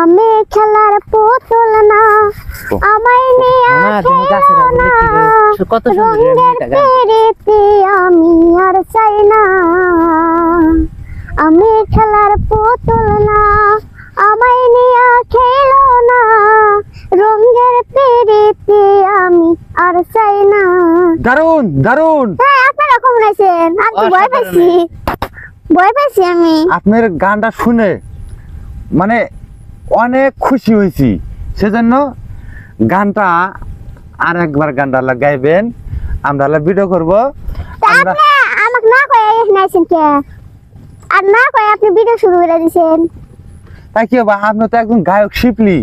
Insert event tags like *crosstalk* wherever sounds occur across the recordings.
আমি খেলার পুতুল না। আমায় নিয়ে কি রে? কত সুন্দর আমি আর চাই না। আমি খেলার পুতুল না আমায় নিয়ে খেলো না। রঙের পেরেতে আমি আর চাই না। দারুণ দারুণ হ্যাঁ আপনারা কেমন আছেন আমি ভয় পাইছি। ভয় পাইছি আমি। আপনার গানটা শুনে মানে অনেক খুশি হয়েছি। সেজন্য গানটা আর একবার গানটা আল্লাহ গাইবেন। আমরা আল্লাহ ভিডিও করব। তা আমরা আপনি আমাকে না কয়ে এখানে কে? আর না কয়ে আপনি ভিডিও শুরু করে দিয়েছেন তাই কি হবে আপনি তো একজন গায়ক শিপলি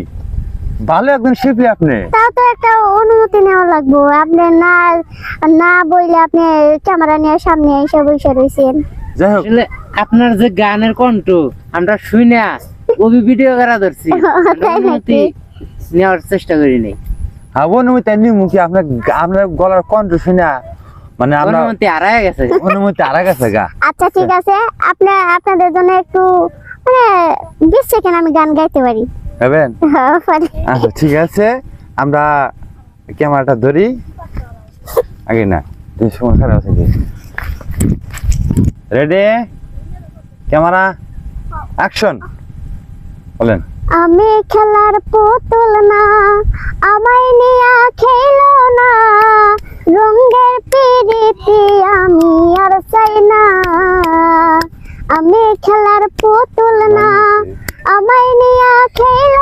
ভালো একজন শিপলি আপনি। তাও তো একটা অনুমতি নেওয়া লাগবো। আপনি না না বইলে আপনি ক্যামেরা নিয়ে সামনে এসে বসে রয়েছেন যাই হোক। আপনার যে গানের কণ্ঠ আমরা শুনে ওবি ভিডিও করা ধরছি। *laughs* অনুমতি নেওয়ার চেষ্টা করি নাই। হ্যাঁ অনুমতি নিমু কি? আপনার আপনার গলার কণ্ঠ শুনে মানে আমরা অনুমতি হারায় গেছে। *laughs* অনুমতি আর গেছে গা। আচ্ছা ঠিক আছে। আপনি আপনাদের জন্য একটু মানে বিশ সেকেন্ড আমি গান গাইতে পারি। হবেন *laughs* পারি। আচ্ছা ঠিক আছে। আমরা ক্যামেরাটা ধরি। আগে না এই সময় খারাপ আছে রেডি ক্যামেরা? অ্যাকশন বলেন। আমি খেলার পুতুল না আমায় নিয়া খেলো না। রঙের পিড়িতে আমি আর চাই না। আমি খেলার পুতুল না আমায় নিয়া খেলো